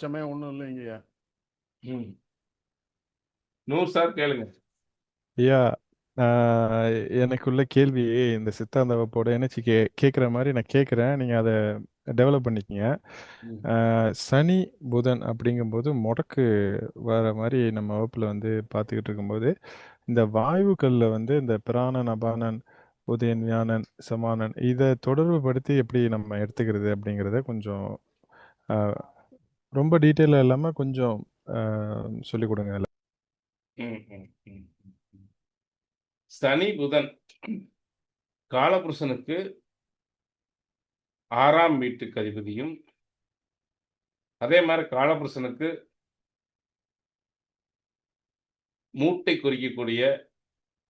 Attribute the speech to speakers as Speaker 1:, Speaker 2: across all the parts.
Speaker 1: தற்சமயம் ஒன்றும் இல்லைங்கய்யா.
Speaker 2: ம். நூறு சார் கேளுங்க.
Speaker 3: ஐயா ஆஹ் எனக்குள்ள கேள்வி இந்த சித்தாந்த வகுப்போட இணைச்சு கே கேட்குற மாதிரி நான் கேட்குறேன் நீங்கள் அதை டெவலப் பண்ணிக்கங்க.
Speaker 2: ம்.
Speaker 3: ஆஹ் சனி புதன் அப்படிங்கும்போது முடக்கு வர மாதிரி நம்ம வகுப்பில் வந்து பார்த்துக்கிட்டு இருக்கும்போது இந்த வாயுக்களில் வந்து இந்த பிராணன் அபானன் உதயன் வியானன் சமானன் இதை தொடர்பு படுத்தி எப்படி நம்ம எடுத்துக்கிறது அப்படிங்கிறத கொஞ்சம் ஆஹ் ரொம்ப டீட்டெயிலாக இல்லாமல் கொஞ்சம் சொல்லிக் கொடுங்க அதில்
Speaker 2: சனி புதன் காலபுருஷனுக்கு ஆறாம் வீட்டுக்கு அதிபதியும் அதே மாதிரி காலபுருஷனுக்கு மூட்டை குறிக்கக்கூடிய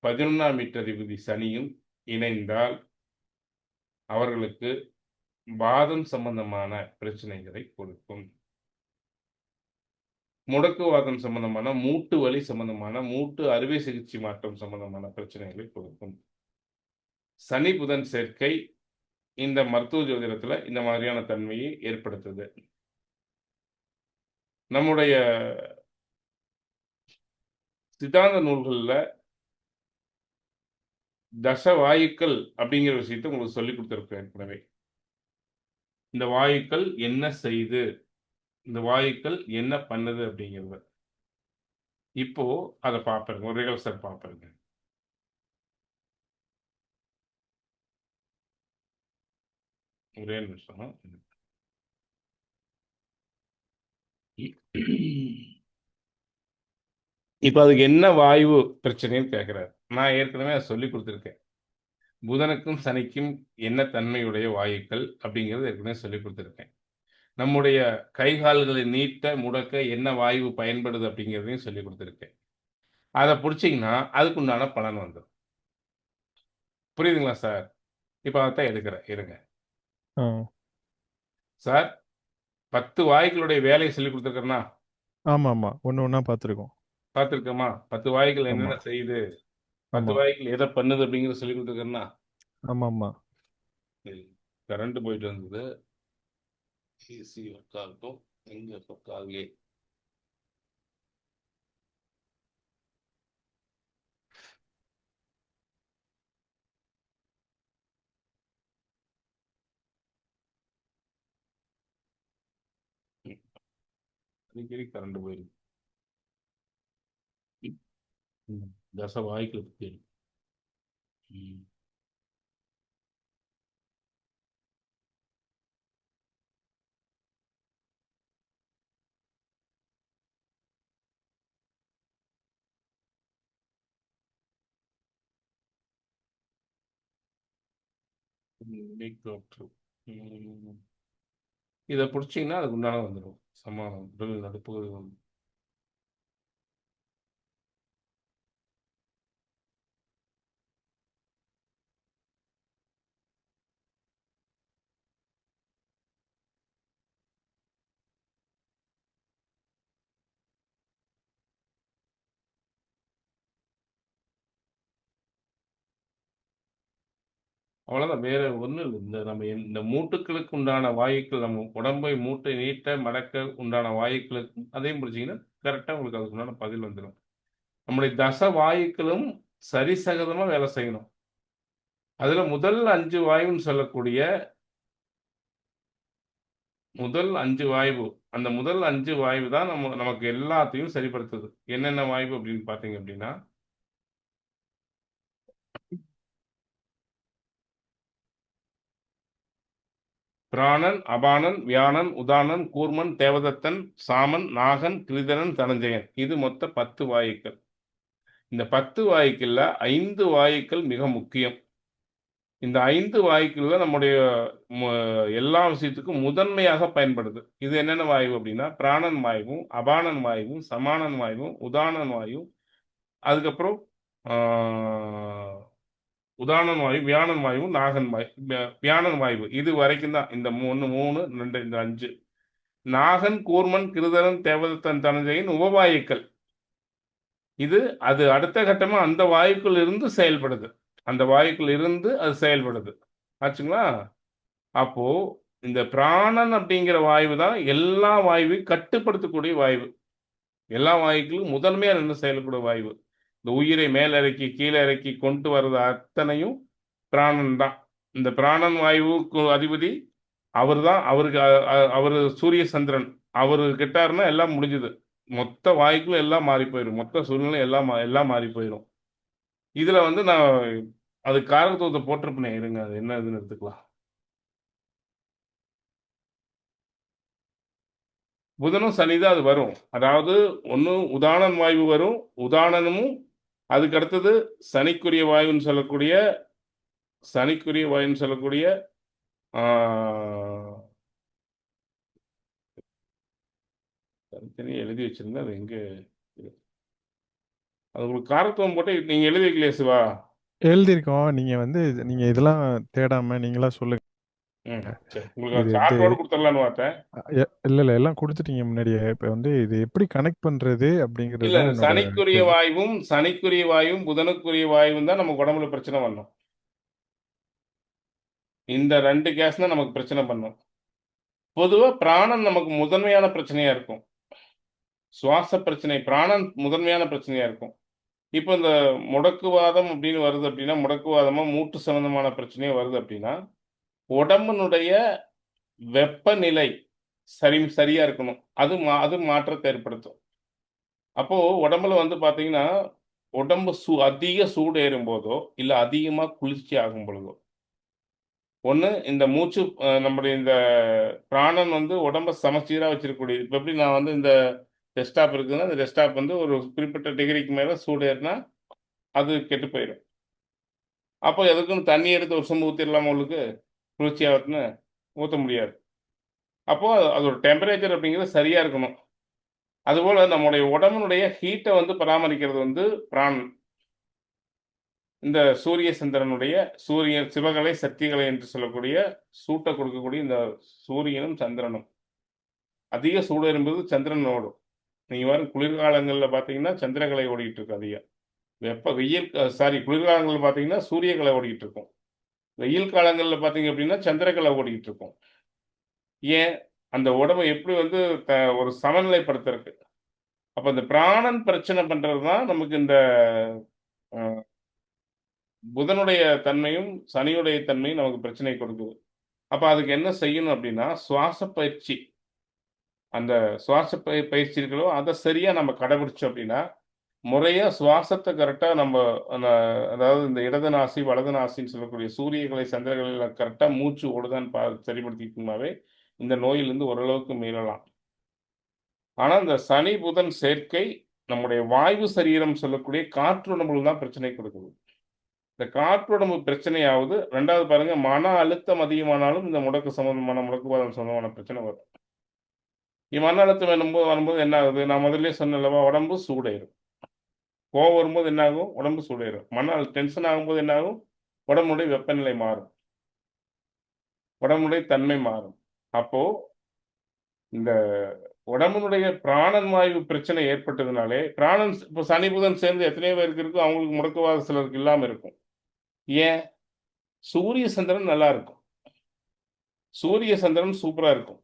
Speaker 2: பதினொன்றாம் வீட்டு அதிபதி சனியும் இணைந்தால் அவர்களுக்கு வாதம் சம்பந்தமான பிரச்சனைகளை கொடுக்கும். முடக்குவாதம் சம்பந்தமான மூட்டு வலி சம்பந்தமான மூட்டு அறுவை சிகிச்சை மாற்றம் சம்பந்தமான பிரச்சனைகளை கொடுக்கும். சனி புதன் சேர்க்கை இந்த மருத்துவ ஜோதிடத்தில் இந்த மாதிரியான தன்மையை ஏற்படுத்துது. நம்முடைய சித்தாந்த நூல்கள்ல தச வாயுக்கள் அப்படிங்கிற விஷயத்தை உங்களுக்கு சொல்லி கொடுத்துருக்கேன் ஏற்கனவே இந்த வாயுக்கள் என்ன செய்து இந்த வாயுக்கள் என்ன பண்ணுது அப்படிங்கிறத. இப்போ அதை பார்ப்பேங்க ஒரு ரிகல்சர் பார்ப்பேங்க ஒரே நிமிஷம். இப்போ அதுக்கு என்ன வாயு பிரச்சனைன்னு கேட்குறாரு நான் ஏற்கனவே அதை சொல்லி கொடுத்துருக்கேன். புதனுக்கும் சனிக்கும் என்ன தன்மையுடைய வாயுக்கள் அப்படிங்கிறது ஏற்கனவே சொல்லி கொடுத்துருக்கேன். நம்முடைய கை கால்களை நீட்ட முடக்க என்ன வாயு பயன்படுது அப்படிங்கிறதையும் சொல்லி கொடுத்துருக்கேன். அதை பிடிச்சிங்கன்னா அதுக்குண்டான பலன் வந்துடும் புரியுதுங்களா சார்? இப்போ அதைத்தான் எடுக்கிறேன். இருங்க. சார் பத்து வாயுக்களுடைய வேலையை சொல்லி கொடுத்துருக்கேன்னா?
Speaker 3: ஆமாம். ஆமாம் ஒன்று ஒன்றா பார்த்துருக்கோம்.
Speaker 2: பார்த்துருக்கோமா? பத்து வாயுக்கள் என்னென்ன
Speaker 3: ஆமா.
Speaker 2: செய்யுது? பத்து
Speaker 3: ஆமாம்
Speaker 2: வாயுக்கள் எதை பண்ணுது அப்படிங்கிறத சொல்லி கொடுத்துருக்கேன்னா?
Speaker 3: ஆமாம். ஆமாம்
Speaker 2: கரண்ட் போயிட்டு வந்தது. ஏசி ஒர்க் ஆகட்டும் எங்க ஒர்க் ஆகலையே ம். அடிக்கடி கரண்ட் போயிருக்கு ம். தச வாய்க்குள்ள பத்தி இருக்கு. இதை பிடிச்சிங்கன்னா அதுக்கு உண்டான வந்துடும் சமாதானம். உடல் நடுப்பு அவ்வளோதான் வேற ஒன்றும் இல்லை. இந்த நம்ம இந்த மூட்டுக்களுக்கு உண்டான வாயுக்கள் நம்ம உடம்பை மூட்டை நீட்ட மடக்க உண்டான வாயுக்களுக்கு அதையும் பிடிச்சிங்கன்னா கரெக்டாக உங்களுக்கு அதுக்கு உண்டான பதில் வந்துடும். நம்முடைய தச வாயுக்களும் சரிசகதமாக வேலை செய்யணும். அதில் முதல் அஞ்சு வாயுன்னு சொல்லக்கூடிய முதல் அஞ்சு வாய்வு அந்த முதல் அஞ்சு வாயு தான் நம்ம நமக்கு எல்லாத்தையும் சரிப்படுத்துது. என்னென்ன வாய்வு அப்படின்னு பார்த்தீங்க அப்படின்னா பிராணன் அபானன் வியானன் உதானன் கூர்மன் தேவதத்தன் சாமன் நாகன் கிரிதரன் தனஞ்சயன். இது மொத்த பத்து வாயுக்கள். இந்த பத்து வாயுக்கள்ல ஐந்து வாயுக்கள் மிக முக்கியம். இந்த ஐந்து வாயுக்கள்ல நம்முடைய எல்லா விஷயத்துக்கும் முதன்மையாக பயன்படுது. இது என்னென்ன வாயு அப்படின்னா பிராணன் வாயுவும் அபானன் வாயுவும் சமானன் வாயுவும் உதானன் வாயும் அதுக்கப்புறம் உதாரணன் வாயு வியானன் வாயுவும் நாகன் வாயு வியானன் வாயு இது வரைக்கும் தான். இந்த மூணு மூணு ரெண்டு இந்த அஞ்சு. நாகன் கூர்மன் கிருதரன் தேவதத்தன் தனஞ்சையின் உபவாயுக்கள். இது அது அடுத்த கட்டமா அந்த வாயுக்குள் இருந்து செயல்படுது. அந்த வாயுக்குள் இருந்து அது செயல்படுது. ஆச்சுங்களா? அப்போ இந்த பிராணன் அப்படிங்கிற வாயு தான் எல்லா வாயுவையும் கட்டுப்படுத்தக்கூடிய வாயு எல்லா வாயுக்களும் முதன்மையாக நின்று செயல்படும் வாயு இந்த உயிரை மேலிறக்கி கீழே இறக்கி கொண்டு வர்றது அத்தனையும் பிராணன் தான். இந்த பிராணன் வாயுவுக்கு அதிபதி அவர் தான் அவருக்கு அவர் சூரிய சந்திரன் அவர் கிட்டாருன்னா எல்லாம் முடிஞ்சுது. மொத்த வாய்க்குள்ள எல்லாம் மாறி போயிடும் மொத்த சூழ்நிலை எல்லாம் எல்லாம் மாறி போயிடும் இதுல வந்து நான் அது காரகத்துவத்தை போட்டிருப்பேன். இருங்க அது என்ன இதுன்னு எடுத்துக்கலாம். புதனும் சனிதான் அது வரும். அதாவது ஒன்று உதானன் வாய்வு வரும். உதானனமும் அதுக்கு அடுத்தது சனிக்குரிய வாயுன்னு சொல்லக்கூடிய சனிக்குரிய வாயுன்னு சொல்லக்கூடிய தனித்தனியாக எழுதி வச்சுருந்தேன் அது எங்க அது உங்களுக்கு காரத்துவம் போட்டு நீங்க எழுதி வைக்கலையே சிவா?
Speaker 3: எழுதியிருக்கோம். நீங்க வந்து நீங்க இதெல்லாம் தேடாம நீங்களா சொல்லுங்க. இல்ல இல்ல. எல்லாம் கொடுத்துட்டீங்க முன்னாடியே. இப்ப வந்து இது எப்படி கனெக்ட் பண்றது அப்படிங்கிறது
Speaker 2: சனிக்குரிய வாயுவும் சனிக்குரிய வாயுவும் புதனுக்குரிய வாயுவும் தான் நமக்கு உடம்புல பிரச்சனை பண்ணும். இந்த ரெண்டு கேஸ் தான் நமக்கு பிரச்சனை பண்ணும். பொதுவா பிராணன் நமக்கு முதன்மையான பிரச்சனையா இருக்கும். சுவாச பிரச்சனை பிராணன் முதன்மையான பிரச்சனையா இருக்கும். இப்போ இந்த முடக்குவாதம் அப்படின்னு வருது அப்படின்னா முடக்குவாதமா மூட்டு சம்பந்தமான பிரச்சனையா வருது அப்படின்னா உடம்புனுடைய வெப்பநிலை சரி சரியா இருக்கணும். அது மா அது மாற்றத்தை ஏற்படுத்தும். அப்போ உடம்புல வந்து பார்த்தீங்கன்னா உடம்பு சூ அதிக சூடு ஏறும் போதோ இல்லை அதிகமாக குளிர்ச்சி ஆகும் பொழுதோ ஒன்று இந்த மூச்சு நம்முடைய இந்த பிராணன் வந்து உடம்ப சமச்சீராக வச்சிருக்கக்கூடிய இப்போ எப்படி நான் வந்து இந்த டெஸ்டாப் இருக்குதுன்னா இந்த டெஸ்டாப் வந்து ஒரு குறிப்பிட்ட டிகிரிக்கு மேலே சூடு ஏறினா அது கெட்டு போயிடும் அப்போ எதுக்குன்னு தண்ணி எடுத்து ஒரு சொம்பு ஊற்றிடலாமா உங்களுக்கு குளிர்ச்சியாகட்டுன்னு ஊற்ற முடியாது. அப்போது அதோட டெம்பரேச்சர் அப்படிங்கிறது சரியாக இருக்கணும். அதுபோல் நம்முடைய உடம்பினுடைய ஹீட்டை வந்து பராமரிக்கிறது வந்து பிராணன். இந்த சூரிய சந்திரனுடைய சூரியன் சிவகலை சக்திகளை என்று சொல்லக்கூடிய சூட்டை கொடுக்கக்கூடிய இந்த சூரியனும் சந்திரனும். அதிக சூடு என்பது சந்திரன் ஓடும் நீங்கள் வர குளிர்காலங்களில் பார்த்தீங்கன்னா சந்திரகலை ஓடிக்கிட்டு இருக்கும் அதிகம். வெப்ப வெயில் சாரி குளிர்காலங்களில் பார்த்தீங்கன்னா சூரியகலை ஓடிக்கிட்டு இருக்கும். வெயில் காலங்களில் பார்த்தீங்க அப்படின்னா சந்திரக்கலை ஓடிக்கிட்டு இருக்கும். ஏன்? அந்த உடம்பை எப்படி வந்து த- ஒரு சமநிலைப்படுத்துறதுக்கு. அப்போ இந்த பிராணன் பிரச்சனை பண்ணுறது தான் நமக்கு இந்த புதனுடைய தன்மையும் சனியுடைய தன்மையும் நமக்கு பிரச்சனை கொடுக்குது. அப்போ அதுக்கு என்ன செய்யணும் அப்படின்னா சுவாச பயிற்சி. அந்த சுவாச பய பயிற்சி இருக்கிறதோ அதை சரியாக நம்ம கடைபிடிச்சோம் அப்படின்னா முறையா சுவாசத்தை கரெக்டா நம்ம அதாவது இந்த இடது நாசி வலது நாசின்னு சொல்லக்கூடிய சூரியகளை சந்திரகளை கரெக்டா மூச்சு ஓடுதான்னு பா சரிப்படுத்திட்டோம்னாவே இந்த நோயிலிருந்து ஓரளவுக்கு மீளலாம். ஆனா இந்த சனி புதன் சேர்க்கை நம்முடைய வாயு சரீரம் சொல்லக்கூடிய காற்றுடம்புல தான் பிரச்சனை கொடுக்குது. இந்த காற்றுடம்பு பிரச்சனையாவது ரெண்டாவது பாருங்க மன அழுத்தம் அதிகமானாலும் இந்த முடக்கு சம்பந்தமான முடக்குவாதம் சம்பந்தமான பிரச்சனை வரும். இ- மன அழுத்தம் வரும்போது வரும்போது என்ன ஆகுது? நான் முதல்ல சொன்னேன்லவா உடம்பு சூடாயிரும் கோவம் வரும்போது என்ன ஆகும் உடம்பு சூடாயிரும். மன டென்ஷன் ஆகும்போது என்ன ஆகும் உடம்புடைய வெப்பநிலை மாறும். உடம்புடைய தன்மை மாறும். அப்போ இந்த உடம்புடைய பிராணன் வாயு பிரச்சனை ஏற்பட்டதுனாலே பிராணன் இப்போ சனி புதன் சேர்ந்து எத்தனையோ பேருக்கு இருக்கும். அவங்களுக்கு முடக்குவாத சிலருக்கு இல்லாமல் இருக்கும். ஏன்? சூரிய சந்திரன் நல்லா இருக்கும். சூரிய சந்திரன் சூப்பரா இருக்கும்.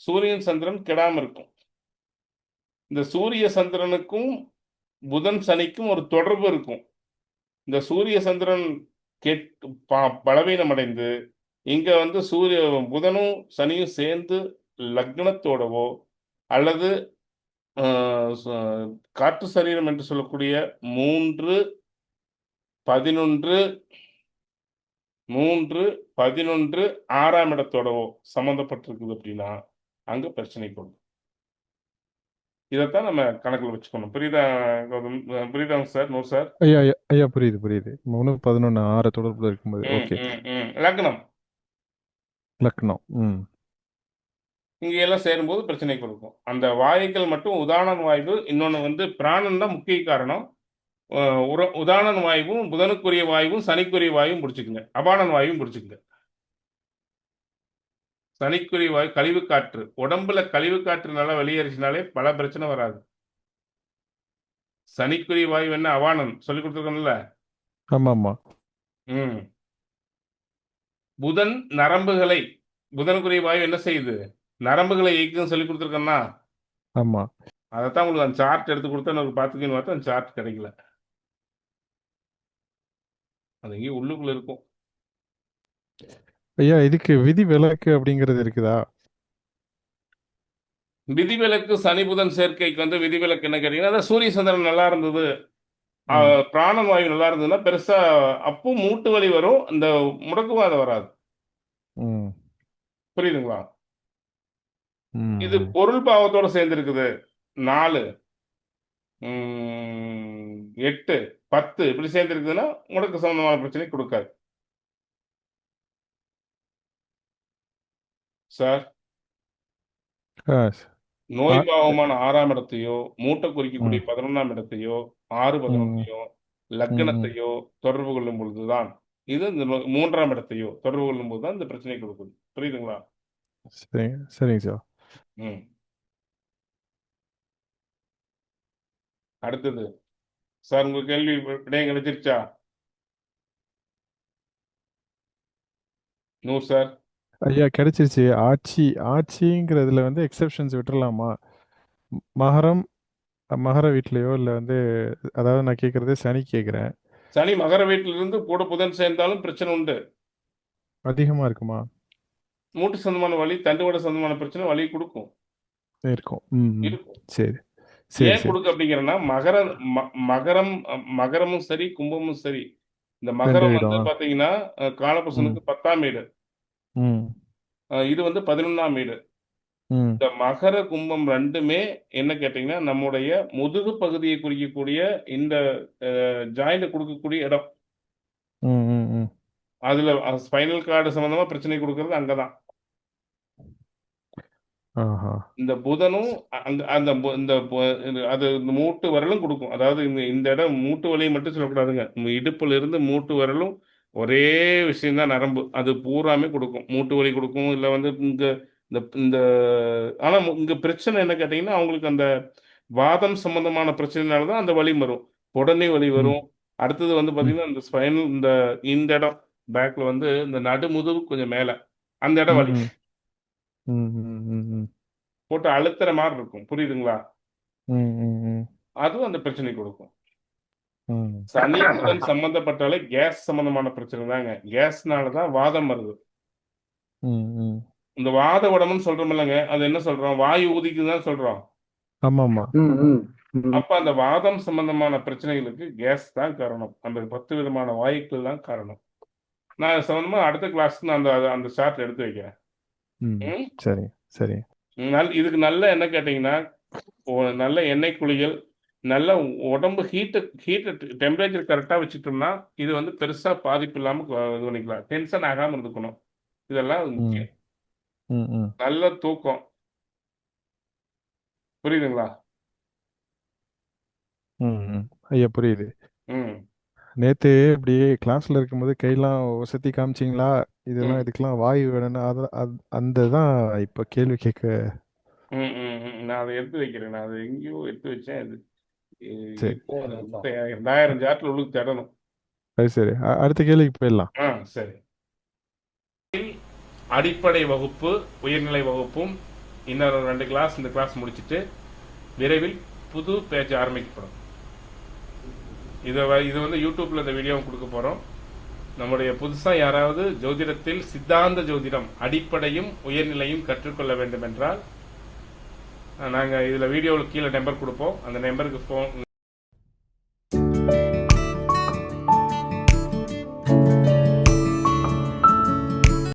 Speaker 2: சூரியன் சந்திரன் கெடாம இருக்கும். இந்த சூரிய சந்திரனுக்கும் புதன் சனிக்கும் ஒரு தொடர்பு இருக்கும். இந்த சூரிய சந்திரன் கெட் ப- பலவீனமடைந்து இங்கே வந்து சூரிய புதனும் சனியும் சேர்ந்து லக்னத்தோடவோ அல்லது காற்று சரீரம் என்று சொல்லக்கூடிய மூன்று பதினொன்று மூன்று பதினொன்று ஆறாம் இடத்தோடவோ சம்மந்தப்பட்டிருக்குது அப்படின்னா அங்கே பிரச்சனை கொடுக்கும் இதைத்தான் நம்ம கணக்குல வச்சுக்கணும். புரியுதா கௌதம்? புரியுதாங்க சார்? நூறு சார்?
Speaker 3: ஐயா ஐயா புரியுது புரியுது. மூணு பதினொன்று ஆறு தொடர்புல இருக்கும்போது. ஓகே.
Speaker 2: லக்னம்.
Speaker 3: லக்னம். ம்.
Speaker 2: இங்க எல்லாம் சேரும்போது பிரச்சனை கொடுக்கும். அந்த வாயுக்கள் மட்டும் உதாரண வாயு இன்னொன்று வந்து பிராணன் தான் முக்கிய காரணம். உதாரண வாயுவும் புதனுக்குரிய வாயுவும் சனிக்குரிய வாயுவும் பிடிச்சிக்குங்க. அபானன் வாயுவும் பிடிச்சிக்குங்க. சனிக்குரிய வாயு கழிவு காற்று. உடம்புல கழிவு காற்று நல்லா வெளியேறிச்சினாலே பல பிரச்சனை வராது. சனிக்குரிய வாயு என்ன அவானன் சொல்லி கொடுத்துருக்கோம்ல?
Speaker 3: ஆமாம் ஆமாம்
Speaker 2: ம். புதன் நரம்புகளை புதனுக்குரிய வாயு என்ன செய்யுது? நரம்புகளை இயக்குன்னு சொல்லி கொடுத்துருக்கேன்னா
Speaker 3: ஆமா.
Speaker 2: அதைத்தான் உங்களுக்கு அந்த சார்ட் எடுத்து கொடுத்தா எனக்கு பார்த்துக்கன்னு பார்த்தா அந்த சார்ட் கிடைக்கல. அது எங்கேயும் உள்ளுக்குள்ள இருக்கும்.
Speaker 3: ஐயா இதுக்கு விதி விலக்கு அப்படிங்கிறது இருக்குதா?
Speaker 2: விதிவிலக்கு சனி புதன் சேர்க்கைக்கு வந்து விதிவிலக்கு என்ன கேட்டீங்கன்னா அதான் சூரிய சந்திரன் நல்லா இருந்தது. பிராணன் வாயு நல்லா இருந்ததுன்னா பெருசா அப்போ மூட்டு வலி வரும். இந்த முடக்குவாதம் வராது. புரியுதுங்களா? இது பொருள் பாவத்தோட சேர்ந்து இருக்குது நாலு எட்டு பத்து இப்படி சேர்ந்து இருக்குதுன்னா முடக்கு சம்பந்தமான பிரச்சனை கொடுக்காது. சார் நோய் பாவமான ஆறாம் இடத்தையோ மூட்டை குறிக்கக்கூடிய பதினொன்றாம் இடத்தையோ ஆறு பதினொன்றையோ லக்னத்தையோ தொடர்பு கொள்ளும் பொழுதுதான் இது இந்த மூன்றாம் இடத்தையோ தொடர்பு கொள்ளும் போது தான் இந்த பிரச்சனை கொடுக்குது. புரியுதுங்களா?
Speaker 3: சரிங்க சரிங்க சார்
Speaker 2: ம். அடுத்தது. சார் உங்க கேள்வி விடயம் கிடைச்சிருச்சா நூறு சார்
Speaker 3: ஐயா கிடைச்சிருச்சு. ஆட்சி ஆட்சிங்கிறதுல வந்து எக்ஸெப்ஷன்ஸ் விட்டுறலாமா? ம- மகரம் மகர வீட்லயோ இல்லை வந்து அதாவது நான் கேட்குறது சனி கேட்குறேன்
Speaker 2: சனி மகர வீட்டிலிருந்து கூட புதன் சேர்ந்தாலும் பிரச்சனை உண்டு.
Speaker 3: அதிகமாக இருக்குமா?
Speaker 2: மூட்டு சம்பந்தமான வலி தண்டுவட சம்பந்தமான பிரச்சனை வலி கொடுக்கும்.
Speaker 3: இருக்கும். ம் ம்.
Speaker 2: இருக்கும்.
Speaker 3: சரி. சரி
Speaker 2: ஏன்
Speaker 3: சரி.
Speaker 2: கொடுக்கு அப்படிங்கிறன்னா மகர ம- மகரம் அஹ், மகரமும் சரி கும்பமும் சரி. இந்த மகரம்
Speaker 3: ரெண்டு
Speaker 2: வந்து
Speaker 3: வீடும்.
Speaker 2: பாத்தீங்கன்னா அஹ், காலபுருஷனுக்கு பத்தாம் வீடு.
Speaker 3: ம்.
Speaker 2: அஹ், இது வந்து பதினொன்னாம் வீடு.
Speaker 3: ம்.
Speaker 2: இந்த மகர கும்பம் ரெண்டுமே என்ன கேட்டீங்கன்னா நம்முடைய முதுகு பகுதியை குறிக்கக்கூடிய இந்த ஜாயிண்ட் கொடுக்கக்கூடிய இடம்.
Speaker 3: ம் ம் ம்.
Speaker 2: அதுல ஸ்பைனல் கார்டு சம்பந்தமா பிரச்சனை கொடுக்கறது அங்கதான்.
Speaker 3: ஆஹா.
Speaker 2: இந்த புதனும் அந்த பு- இந்த பு- இது- அது இந்த மூட்டு வரலும் கொடுக்கும். அதாவது இந்த இந்த இடம் மூட்டு வலியை மட்டும் சொல்லக்கூடாதுங்க. இடுப்புல இருந்து மூட்டு வரலும் ஒரே விஷயம்தான் நரம்பு. அது பூராமே கொடுக்கும். மூட்டு வலி கொடுக்கும். இல்லை வந்து இங்க இந்த இந்த ஆனா மு- இங்க பிரச்சனை என்ன கேட்டீங்கன்னா அவங்களுக்கு அந்த வாதம் சம்பந்தமான பிரச்சனைனால தான் அந்த வலி வரும். உடனே வலி வரும். அடுத்தது வந்து பாத்தீங்கன்னா இந்த ஸ்பைனல் இந்த இந்த இடம் பேக்ல வந்து இந்த நடுமுதுகு கொஞ்சம் மேல. அந்த இடம் வலி. போட்டு அழுத்துற மாதிரி இருக்கும். புரியுதுங்களா? அதுவும் அந்த பிரச்சனை கொடுக்கும். சனி புதன் சம்பந்தப்பட்டாலே கேஸ் சம்பந்தமான பிரச்சனை தாங்க. கேஸ்னால தான் வாதம் வருது.
Speaker 3: ம் ம்.
Speaker 2: இந்த வாத உடம்புன்னு சொல்றோம் இல்லைங்க. அது என்ன சொல்றோம்? வாயு ஊதிக்குன்னு தான் சொல்றோம்.
Speaker 3: ஆமா ஆமா
Speaker 4: ம், ம், ம்.
Speaker 2: அப்ப அந்த வாதம் சம்பந்தமான பிரச்சனைகளுக்கு கேஸ் தான் காரணம். அந்த பத்து விதமான வாயுக்கள் தான் காரணம். நான் சம்பந்தமா அடுத்த கிளாஸ்க்கு நான் அந்த அந்த சார்ட் எடுத்து வைக்கிறேன்?
Speaker 3: சரி சரி.
Speaker 2: நல் இதுக்கு நல்ல என்ன கேட்டீங்கன்னா நல்ல எண்ணெய் குளியல் நல்ல உடம்பு ஹீட்டு ஹீட்டு டெம்பரேச்சர் கரெக்டாக வச்சுட்டோம்னா இது வந்து பெருசா பாதிப்பு இல்லாம கொ- இது பண்ணிக்கலாம். டென்ஷன் ஆகாம இருந்துக்கணும். இதெல்லாம் முக்கியம். நல்ல தூக்கம். புரியுதுங்களா?
Speaker 3: ஐயா புரியுது. நேத்து இப்படியே கிளாஸ்ல இருக்கும்போது கையெல்லாம் ஒசத்தி காமிச்சிங்களா? இதெல்லாம். இதுக்கெல்லாம் வாயு வேணும்னு அத அந்த தான் இப்போ கேள்வி கேட்க.
Speaker 2: நான் அதை எடுத்து வைக்கிறேன். நான் அதை எங்கேயோ எடுத்து வச்சேன் அது. ரெண்டாயிரம் ஜாட்டில் உள்ளுக்கு தேடணும்.
Speaker 3: அது சரி. அடுத்த கேள்விக்கு போயிடலாம்.
Speaker 2: ஆ சரி. அடிப்படை வகுப்பு உயர்நிலை வகுப்பும் இன்னொரு ரெண்டு கிளாஸ் இந்த கிளாஸ் முடிச்சிட்டு விரைவில் புது பேஜ் ஆரம்பிக்கப்படும். இதை இது வந்து யூடியூப்ல இந்த வீடியோ கொடுக்க போறோம். நம்முடைய புதுசா யாராவது ஜோதிடத்தில் சித்தாந்த ஜோதிடம் அடிப்படையும் உயர்நிலையும் கற்றுக்கொள்ள வேண்டும் என்றால் நாங்கள் இதில் வீடியோவில் கீழே நம்பர் கொடுப்போம். அந்த நம்பருக்கு ஃபோன்